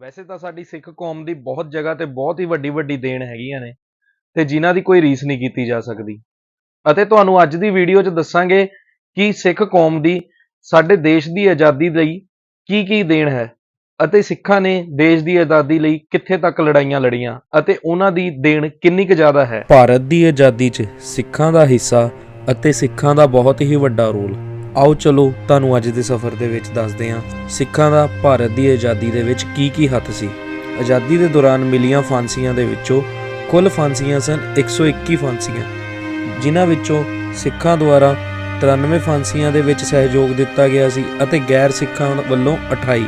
ਵੈਸੇ ਤਾਂ ਸਾਡੀ ਸਿੱਖ ਕੌਮ ਦੀ ਬਹੁਤ ਜਗ੍ਹਾ ਤੇ ਬਹੁਤ ਹੀ ਵੱਡੀ ਵੱਡੀ ਦੇਣ ਹੈਗੀਆਂ ਨੇ ਤੇ ਜਿਨ੍ਹਾਂ ਦੀ ਕੋਈ ਰੀਸ ਨਹੀਂ ਕੀਤੀ ਜਾ ਸਕਦੀ। ਅਤੇ ਤੁਹਾਨੂੰ ਅੱਜ ਦੀ ਵੀਡੀਓ 'ਚ ਦੱਸਾਂਗੇ ਕਿ ਸਿੱਖ ਕੌਮ ਦੀ, ਸਾਡੇ ਦੇਸ਼ ਦੀ ਆਜ਼ਾਦੀ ਲਈ ਕੀ ਕੀ ਦੇਣ ਹੈ ਅਤੇ ਸਿੱਖਾਂ ਨੇ ਦੇਸ਼ ਦੀ ਆਜ਼ਾਦੀ ਲਈ ਕਿੱਥੇ ਤੱਕ ਲੜਾਈਆਂ ਲੜੀਆਂ ਅਤੇ ਉਹਨਾਂ ਦੀ ਦੇਣ ਕਿੰਨੀ ਕੁ ਜ਼ਿਆਦਾ ਹੈ। ਭਾਰਤ ਦੀ ਆਜ਼ਾਦੀ 'ਚ ਸਿੱਖਾਂ ਦਾ ਹਿੱਸਾ ਅਤੇ ਸਿੱਖਾਂ ਦਾ ਬਹੁਤ ਹੀ ਵੱਡਾ ਰੋਲ ਆਓ ਚਲੋ ਤੁਹਾਨੂੰ ਅੱਜ ਦੇ ਸਫ਼ਰ ਦੇ ਵਿੱਚ ਦੱਸਦੇ ਹਾਂ, ਸਿੱਖਾਂ ਦਾ ਭਾਰਤ ਦੀ ਆਜ਼ਾਦੀ ਦੇ ਵਿੱਚ ਕੀ ਕੀ ਹੱਥ ਸੀ। ਆਜ਼ਾਦੀ ਦੇ ਦੌਰਾਨ ਮਿਲੀਆਂ ਫਾਂਸੀਆਂ ਦੇ ਵਿੱਚੋਂ ਕੁੱਲ ਫਾਂਸੀਆਂ ਸਨ 121 ਫਾਂਸੀਆਂ, ਜਿਨ੍ਹਾਂ ਵਿੱਚੋਂ ਸਿੱਖਾਂ ਦੁਆਰਾ 93 ਫਾਂਸੀਆਂ ਦੇ ਵਿੱਚ ਸਹਿਯੋਗ ਦਿੱਤਾ ਗਿਆ ਸੀ ਅਤੇ ਗੈਰ ਸਿੱਖਾਂ ਵੱਲੋਂ 28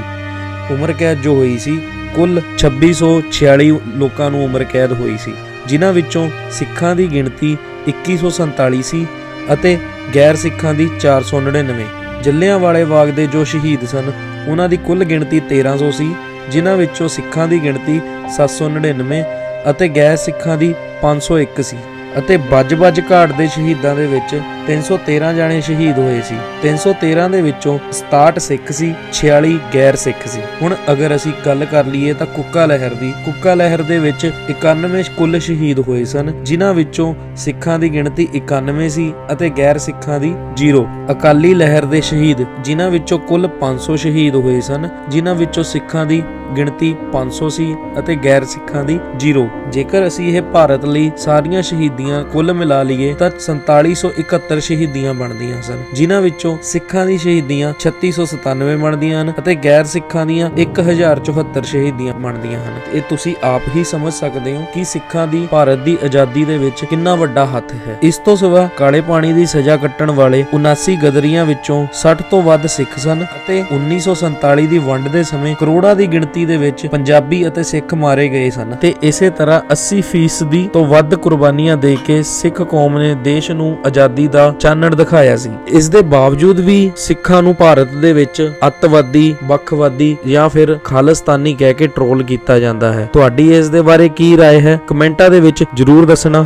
ਉਮਰ ਕੈਦ ਜੋ ਹੋਈ ਸੀ, ਕੁੱਲ 2646 ਲੋਕਾਂ ਨੂੰ ਉਮਰ ਕੈਦ ਹੋਈ ਸੀ, ਜਿਨ੍ਹਾਂ ਵਿੱਚੋਂ ਸਿੱਖਾਂ ਦੀ ਗਿਣਤੀ 2147 ਸੀ ਅਤੇ ਗੈਰ ਸਿੱਖਾਂ ਦੀ 499 ਜੱਲਿਆਂਵਾਲੇ ਬਾਗ ਦੇ ਜੋ ਸ਼ਹੀਦ ਸਨ, ਉਹਨਾਂ ਦੀ ਕੁੱਲ ਗਿਣਤੀ 1300 ਸੀ ਜਿਨ੍ਹਾਂ ਵਿੱਚੋਂ ਸਿੱਖਾਂ ਦੀ ਗਿਣਤੀ 799 ਅਤੇ ਗੈਰ ਸਿੱਖਾਂ ਦੀ 501 ਸੀ ਅਤੇ ਬੱਜ-ਬੱਜ ਘਾਟ ਦੇ ਸ਼ਹੀਦਾਂ ਦੇ ਵਿੱਚ 313 ਜਾਣੇ ਸ਼ਹੀਦ ਹੋਏ ਸੀ। 313 ਦੇ ਵਿੱਚੋਂ 67 ਸਿੱਖ ਸੀ 46 ਗੈਰ ਸਿੱਖ ਸੀ। ਹੁਣ ਅਗਰ ਅਸੀਂ ਗੱਲ ਕਰ ਲਈਏ ਤਾਂ ਕੁੱਕਾ ਲਹਿਰ ਦੀ, ਕੁੱਕਾ ਲਹਿਰ ਦੇ ਵਿੱਚ 91 ਕੁੱਲ ਸ਼ਹੀਦ ਹੋਏ ਸਨ, ਜਿਨ੍ਹਾਂ ਵਿੱਚੋਂ ਸਿੱਖਾਂ ਦੀ ਗਿਣਤੀ 91 ਸੀ ਅਤੇ ਗੈਰ ਸਿੱਖਾਂ ਦੀ 0 ਅਕਾਲੀ ਲਹਿਰ ਦੇ ਸ਼ਹੀਦ, ਜਿਨ੍ਹਾਂ ਵਿੱਚੋਂ ਕੁੱਲ 500 ਸ਼ਹੀਦ ਹੋਏ ਸਨ, ਜਿਨ੍ਹਾਂ ਵਿੱਚੋਂ ਸਿੱਖਾਂ ਦੀ ਗਿਣਤੀ 500 ਸੀ ਅਤੇ ਗੈਰ ਸਿੱਖਾਂ ਦੀ 0 ਜੇਕਰ ਅਸੀਂ ਇਹ ਭਾਰਤ ਲਈ ਸਾਰੀਆਂ ਸ਼ਹੀਦੀਆਂ ਕੁੱਲ ਮਿਲਾ ਲਈਏ ਤਾਂ 4771 ਸ਼ਹੀਦੀਆਂ ਬਣਦੀਆਂ ਸਨ, ਜਿਨ੍ਹਾਂ ਵਿੱਚੋਂ ਸਿੱਖਾਂ ਦੀ ਸ਼ਹੀਦੀਆਂ 3697 ਬਣਦੀਆਂ ਹਨ ਅਤੇ ਗੈਰ ਸਿੱਖਾਂ ਦੀਆਂ 1074 ਸ਼ਹੀਦੀਆਂ ਬਣਦੀਆਂ ਹਨ। ਇਹ ਤੁਸੀਂ ਆਪ ਹੀ ਸਮਝ ਸਕਦੇ ਹੋ ਕਿ ਸਿੱਖਾਂ ਦੀ ਭਾਰਤ ਦੀ ਆਜ਼ਾਦੀ ਦੇ ਵਿੱਚ ਕਿੰਨਾ ਵੱਡਾ ਹੱਥ ਹੈ। ਇਸ ਤੋਂ ਸਿਵਾ ਕਾਲੇ ਪਾਣੀ ਦੀ ਸਜ਼ਾ ਕੱਟਣ ਵਾਲੇ 79 ਗਦਰੀਆਂ ਵਿੱਚੋਂ 60 ਤੋਂ ਵੱਧ ਸਿੱਖ ਸਨ ਅਤੇ 1947 ਦੀ ਵੰਡ ਦੇ ਸਮੇਂ ਕਰੋੜਾਂ ਦੀ ਗਿਣਤੀ ਦੇ ਵਿੱਚ ਪੰਜਾਬੀ ਅਤੇ ਸਿੱਖ ਮਾਰੇ ਗਏ ਸਨ ਤੇ ਇਸੇ ਤਰ੍ਹਾਂ 80% ਤੋਂ ਵੱਧ ਕੁਰਬਾਨੀਆਂ ਦੇ ਕੇ ਸਿੱਖ ਕੌਮ ਨੇ ਦੇਸ਼ ਨੂੰ ਆਜ਼ਾਦੀ ਦਾ ਦਾ ਚਾਨਣ ਦਿਖਾਇਆ ਸੀ ਇਸ ਦੇ ਬਾਵਜੂਦ ਵੀ ਸਿੱਖਾਂ ਨੂੰ ਭਾਰਤ ਦੇ ਵਿੱਚ ਅੱਤਵਾਦੀ ਵੱਖਵਾਦੀ ਜਾਂ ਫਿਰ ਖਾਲਿਸਤਾਨੀ ਕਹਿ ਕੇ ਟਰੋਲ ਕੀਤਾ ਜਾਂਦਾ ਹੈ ਤੁਹਾਡੀ ਇਸ ਦੇ ਬਾਰੇ ਕੀ رائے ਹੈ ਕਮੈਂਟਾਂ ਦੇ ਵਿੱਚ ਜਰੂਰ ਦੱਸਣਾ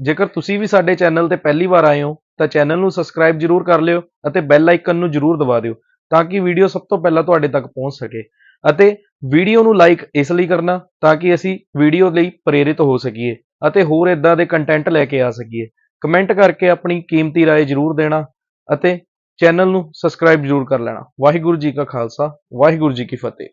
ਜੇਕਰ ਤੁਸੀਂ ਵੀ ਸਾਡੇ ਚੈਨਲ ਤੇ ਪਹਿਲੀ ਵਾਰ ਆਏ ਹੋ ਤਾਂ ਚੈਨਲ ਨੂੰ ਸਬਸਕ੍ਰਾਈਬ ਜਰੂਰ ਕਰ ਲਿਓ ਅਤੇ ਬੈਲ ਆਈਕਨ ਨੂੰ ਜਰੂਰ ਦਬਾ ਦਿਓ ਤਾਂ ਕਿ ਵੀਡੀਓ ਸਭ ਤੋਂ ਪਹਿਲਾਂ ਤੁਹਾਡੇ ਤੱਕ ਪਹੁੰਚ ਸਕੇ ਅਤੇ ਵੀਡੀਓ ਨੂੰ ਲਾਈਕ ਇਸ ਲਈ ਕਰਨਾ ਤਾਂ ਕਿ ਅਸੀਂ ਵੀਡੀਓ ਲਈ ਪ੍ਰੇਰਿਤ ਹੋ ਸਕੀਏ ਅਤੇ ਹੋਰ ਇਦਾਂ ਦੇ ਕੰਟੈਂਟ ਲੈ ਕੇ ਆ ਸਕੀਏ ਕਮੈਂਟ ਕਰਕੇ ਆਪਣੀ ਕੀਮਤੀ رائے ਜਰੂਰ ਦੇਣਾ ਅਤੇ ਚੈਨਲ ਨੂੰ ਸਬਸਕ੍ਰਾਈਬ ਜਰੂਰ ਕਰ ਲੈਣਾ ਵਾਹਿਗੁਰੂ ਜੀ ਕਾ ਖਾਲਸਾ ਵਾਹਿਗੁਰੂ ਜੀ ਕੀ ਫਤਿਹ